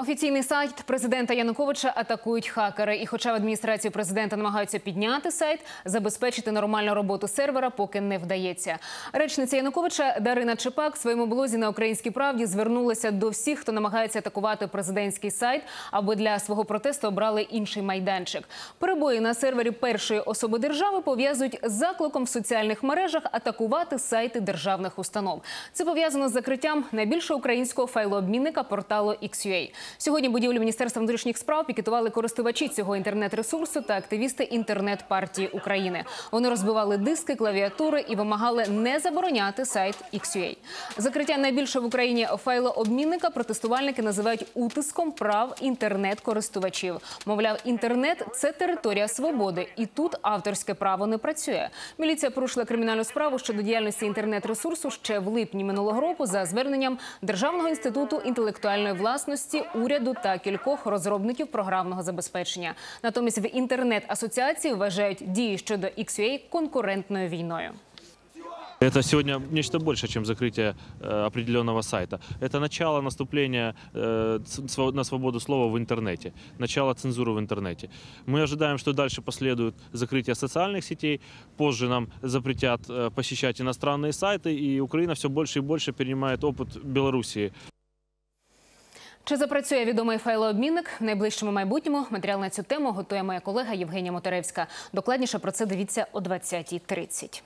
Офіційний сайт президента Януковича атакують хакери. І, хоча в адміністрації президента намагаються підняти сайт, забезпечити нормальну роботу сервера поки не вдається. Речниця Януковича Дарина Чепак в своєму блозі на українській правді звернулася до всіх, хто намагається атакувати президентський сайт, аби для свого протесту обрали інший майданчик. Перебої на сервері першої особи держави пов'язують з закликом в соціальних мережах атакувати сайти державних установ. Це пов'язано з закриттям найбільшого українського файлообмінника порталу XUA. Сьогодні будівлю Міністерства внутрішніх справ пікетували користувачі цього інтернет-ресурсу та активісти інтернет-партії України. Вони розбивали диски, клавіатури і вимагали не забороняти сайт XUA. Закриття найбільшого в Україні файлообмінника протестувальники називають утиском прав інтернет-користувачів. Мовляв, інтернет це територія свободи, і тут авторське право не працює. Міліція порушила кримінальну справу щодо діяльності інтернет-ресурсу ще в липні минулого року за зверненням Державного інституту інтелектуальної власності, уряду та кількох розробників програмного забезпечення. Натомість в інтернет-асоціації вважають дії щодо XUA конкурентною війною. Это сегодня нечто больше, чем закрытие э, определенного сайта. Это начало наступления э, ц- сво- на свободу слова в интернете, начало цензуры в интернете. Мы ожидаем, что дальше последует закрытие социальных сетей, позже нам запретят э, посещать иностранные сайты, и Украина все больше и больше перенимает опыт Белоруссии. Чи запрацює відомий файлообмінник в найближчому майбутньому? Матеріал на цю тему готує моя колега Євгенія Моторевська. Докладніше про це дивіться о 20.30.